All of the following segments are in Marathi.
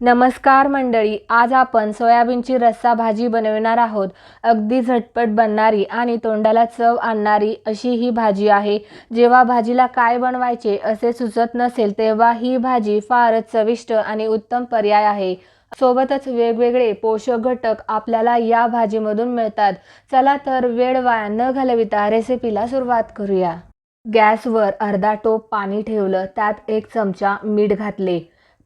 नमस्कार मंडळी आज आपण सोयाबीनची रस्सा भाजी बनवणार आहोत. अगदी झटपट बनणारी आणि तोंडाला चव आणणारी अशी ही भाजी आहे. जेव्हा भाजीला काय बनवायचे असे सुचत नसेल तेव्हा ही भाजी फारच चविष्ट आणि उत्तम पर्याय आहे. सोबतच वेगवेगळे पोषक घटक आपल्याला या भाजीमधून मिळतात. चला तर वेळ वाया न घालविता रेसिपीला सुरुवात करूया. गॅसवर अर्धा टोप पाणी ठेवलं त्यात एक चमचा मीठ घातले.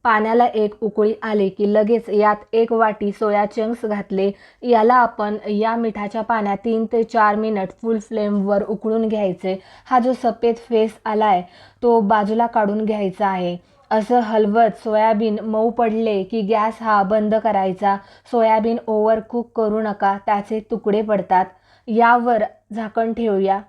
पाण्याला एक उकळी आली की लगेच यात एक वाटी सोया चंक्स घातले. याला आपण या मिठाच्या पाण्यात तीन ते चार मिनिट फुल फ्लेमवर उकळून घ्यायचे. हा जो सफेद फेस आला आहे तो बाजूला काढून घ्यायचा आहे. असं हलवत सोयाबीन मऊ पडले की गॅस हा बंद करायचा. सोयाबीन ओव्हर कुक करू नका त्याचे तुकडे पडतात. यावर झाकण ठेवूया.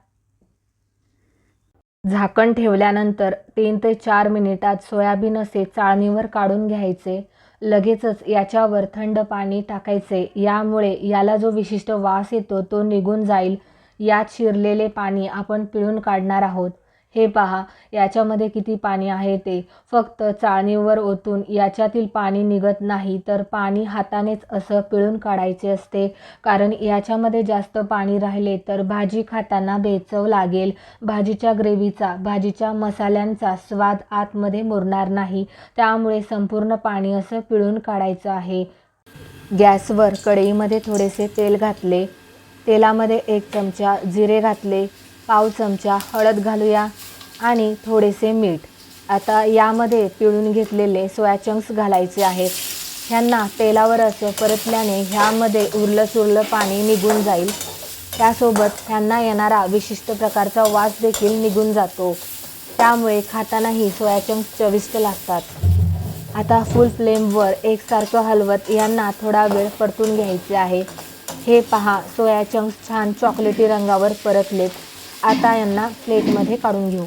झाकण ठेवल्यानंतर तीन ते चार मिनिटात सोयाबीन असे चाळणीवर काढून घ्यायचे. लगेचच याच्यावर थंड पाणी टाकायचे. यामुळे याला जो विशिष्ट वास येतो तो निघून जाईल. यात शिरलेले पाणी आपण पिळून काढणार आहोत. हे पहा याच्यामध्ये किती पाणी आहे ते. फक्त चाळणीवर ओतून याच्यातील पाणी निघत नाही तर पाणी हातानेच असं पिळून काढायचे असते. कारण याच्यामध्ये जास्त पाणी राहिले तर भाजी खाताना बेचव लागेल. भाजीच्या ग्रेव्हीचा भाजीच्या मसाल्यांचा स्वाद आतमध्ये मुरणार नाही. त्यामुळे संपूर्ण पाणी असं पिळून काढायचं आहे. गॅसवर कढईमध्ये थोडेसे तेल घातले. तेलामध्ये एक चमचा जिरे घातले. पाव चमचा हळद घालूया. आणि थोडेसे मीठ. आता यामध्ये पिळून घेतलेले सोया चंक्स घालायचे आहेत. ह्यांना तेलावर असं परतल्याने ह्यामध्ये उरलं सुरलं पाणी निघून जाईल. त्यासोबत ह्यांना येणारा विशिष्ट प्रकारचा वास देखील निघून जातो. त्यामुळे खातानाही सोया चंक्स चविष्ट लागतात. आता फुल फ्लेमवर एकसारखं हलवत यांना थोडा वेळ परतून घ्यायचे आहे. हे पहा सोया चंक्स छान चॉकलेटी रंगावर परतलेत. आता यांना प्लेटमध्ये काढून घेऊ.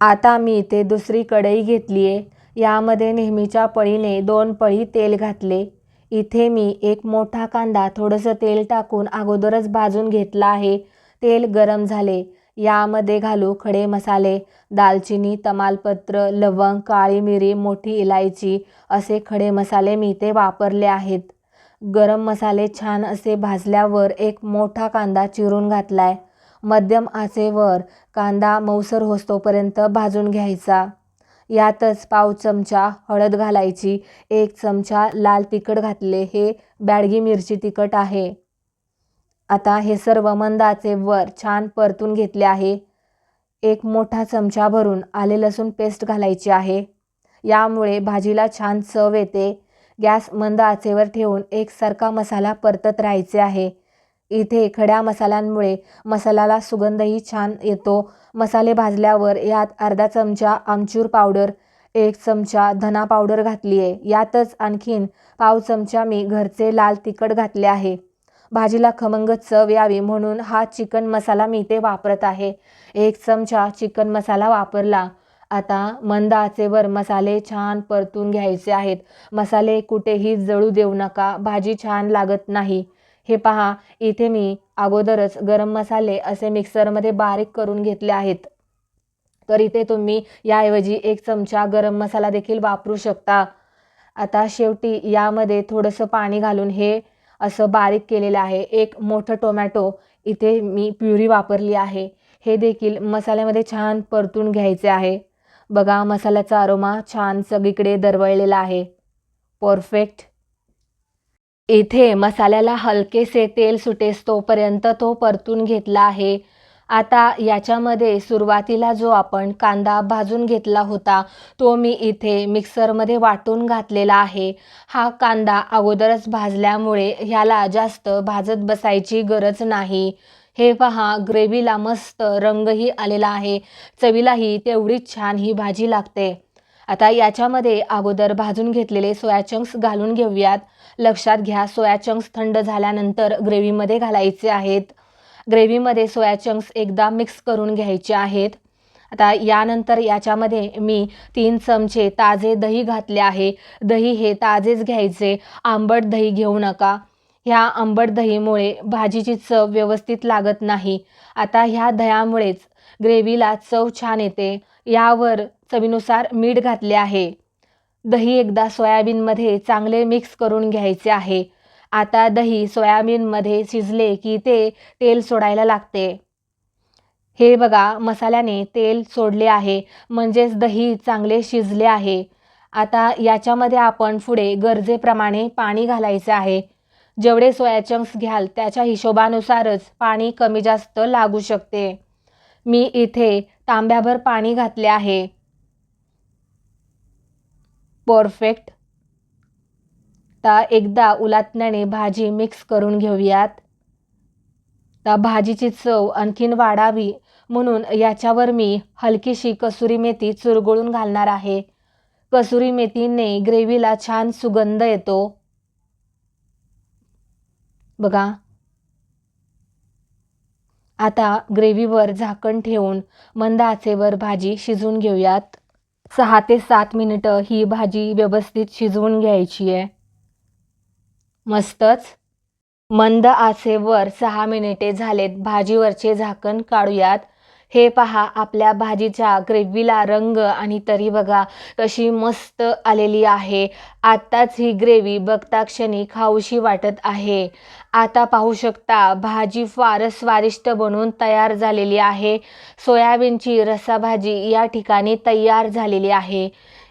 आता मी इथे दुसरी कढई घेतली आहे यामध्ये नेहमीच्या पळीने दोन पळी तेल घातले. इथे मी एक मोठा कांदा थोडंसं तेल टाकून अगोदरच भाजून घेतला आहे. तेल गरम झाले. यामध्ये घालू खडे मसाले दालचिनी तमालपत्र लवंग काळी मिरी मोठी इलायची असे खडे मसाले मी इथे वापरले आहेत. गरम मसाले छान असे भाजल्यावर एक मोठा कांदा चिरून घातला आहे मध्यम आचेवर कांदा मऊसर होस्तोपर्यंत भाजून घ्यायचा. यातच पाव चमचा हळद घालायची एक चमचा लाल तिखट घातले हे बॅडगी मिरची तिखट आहे. आता हे सर्व मंद आचेवर छान परतून घेतले आहे. एक मोठा चमचा भरून आले लसूण पेस्ट घालायची आहे. यामुळे भाजीला छान चव येते. गॅस मंद आचेवर ठेवून एकसारखा मसाला परतत राहायचे आहे. इथे खड्या मसाल्यांमुळे मसाल्याला सुगंधही छान येतो. मसाले भाजल्यावर यात अर्धा चमचा आमचूर पावडर एक चमचा धना पावडर घातली आहे. यातच आणखीन पाव चमचा मी घरचे लाल तिखट घातले आहे. भाजीला खमंग चव यावी म्हणून हा चिकन मसाला मी इथे वापरत आहे. एक चमचा चिकन मसाला वापरला. आता मंद आचेवर मसाले छान परतून घ्यायचे आहेत. मसाले कुठेही जळू देऊ नका. भाजी छान लागत नाही. हे पहा इथे मी अगोदरच गरम मसाले असे मिक्सरमध्ये बारीक करून घेतले आहेत. तर इथे तुम्ही याऐवजी एक चमचा गरम मसाला देखील वापरू शकता. आता शेवटी यामध्ये थोडंसं पाणी घालून हे असं बारीक केलेलं आहे. एक मोठं टोमॅटो इथे मी प्युरी वापरली आहे. हे देखील मसाल्यामध्ये छान परतून घ्यायचे आहे. बघा मसाल्याचा अरोमा छान सगळीकडे दरवळलेला आहे. परफेक्ट. इथे मसाल्याला हलकेसे तेल सुटेस तोपर्यंत तो परतून घेतला आहे. आता याच्यामध्ये सुरुवातीला जो आपण कांदा भाजून घेतला होता तो मी इथे मिक्सरमध्ये वाटून घातलेला आहे. हा कांदा अगोदरच भाजल्यामुळे ह्याला जास्त भाजत बसायची गरज नाही. हे पहा ग्रेव्हीला मस्त रंगही आलेला आहे. चवीलाही तेवढीच छान ही भाजी लागते. आता याच्यामध्ये अगोदर भाजून घेतलेले सोया चंक्स घालून घेऊयात. लक्षात घ्या सोया चंक्स थंड झाल्यानंतर ग्रेव्हीमध्ये घालायचे आहेत. ग्रेव्हीमध्ये सोया चंक्स एकदा मिक्स करून घ्यायचे आहेत. आता यानंतर याच्यामध्ये मी तीन चमचे ताजे दही घातले आहे. दही हे ताजेच घ्यायचे. आंबट दही घेऊ नका. ह्या आंबट दहीमुळे भाजीची चव व्यवस्थित लागत नाही. आता ह्या दह्यामुळेच ग्रेव्हीला चव छान येते. यावर चवीनुसार मीठ घातले आहे. दही एकदा सोयाबीनमध्ये चांगले मिक्स करून घ्यायचे आहे. आता दही सोयाबीनमध्ये शिजले की ते तेल सोडायला लागते. हे बघा मसाल्याने तेल सोडले आहे म्हणजेच दही चांगले शिजले आहे. आता याच्यामध्ये आपण पुढे गरजेप्रमाणे पाणी घालायचे आहे. जेवढे सोया चंक्स घ्याल त्याच्या हिशोबानुसारच पाणी कमी जास्त लागू शकते. मी इथे तांब्याभर पाणी घातले आहे. परफेक्ट. आता एकदा उलातण्याने भाजी मिक्स करून घेऊयात. आता भाजीची चव आणखीन वाढावी म्हणून याच्यावर मी हलकीशी कसुरी मेथी चुरगळून घालणार आहे. कसुरी मेथीने ग्रेव्हीला छान सुगंध येतो. बघा. आता ग्रेव्हीवर झाकण ठेवून मंद आचेवर भाजी शिजवून घेऊयात. सहा ते सात मिनिटं ही भाजी व्यवस्थित शिजवून घ्यायची आहे. मस्तच. मंद आचेवर सहा मिनिटे झालेत भाजीवरचे झाकण काढूयात. हे पहा आपल्या भाजीच्या ग्रेव्हीला रंग आणि तरी बघा कशी मस्त आलेली आहे. आत्ताच ही ग्रेव्ही बघता क्षणी खाऊशी वाटत आहे. आता पाहू शकता भाजी फारच स्वादिष्ट बनवून तयार झालेली आहे. सोयाबीनची रस्साभाजी या ठिकाणी तयार झालेली आहे.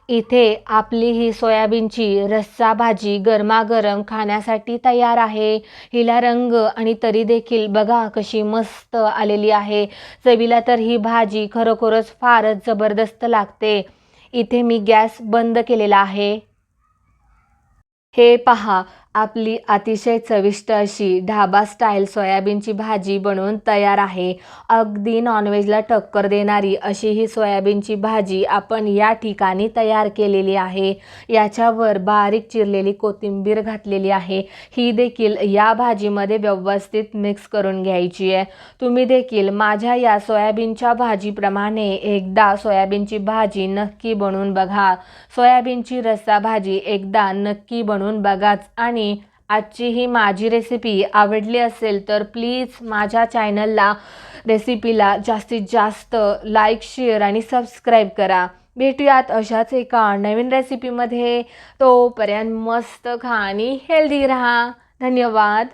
इथे आपली ही सोयाबीनची रस्सा भाजी गरमागरम खाण्यासाठी तयार आहे. हिला रंग आणि तरी देखील बघा कशी मस्त आलेली आहे. चवीला तर ही भाजी खरोखरच फारच जबरदस्त लागते. इथे मी गॅस बंद केलेला आहे. हे पहा आपली अतिशय चविष्ट अशी ढाबा स्टाईल सोयाबीनची भाजी बनवून तयार आहे. अगदी नॉनव्हेजला टक्कर देणारी अशी ही सोयाबीनची भाजी आपण या ठिकाणी तयार केलेली आहे. याच्यावर बारीक चिरलेली कोथिंबीर घातलेली आहे. ही देखील या भाजीमध्ये व्यवस्थित मिक्स करून घ्यायची आहे. तुम्ही देखील माझ्या या सोयाबीनच्या भाजीप्रमाणे एकदा सोयाबीनची भाजी नक्की बनवून बघा. सोयाबीनची रस्सा भाजी एकदा नक्की बनवून बघाच आणि आणि आजची ही माझी रेसिपी आवडली असेल तर प्लीज माझ्या चॅनलला रेसिपीला जास्तीत जास्त लाईक शेअर आणि सबस्क्राईब करा. भेटूयात अशाच एका नवीन रेसिपीमध्ये तोपर्यंत मस्त खा आणि हेल्दी राहा. धन्यवाद.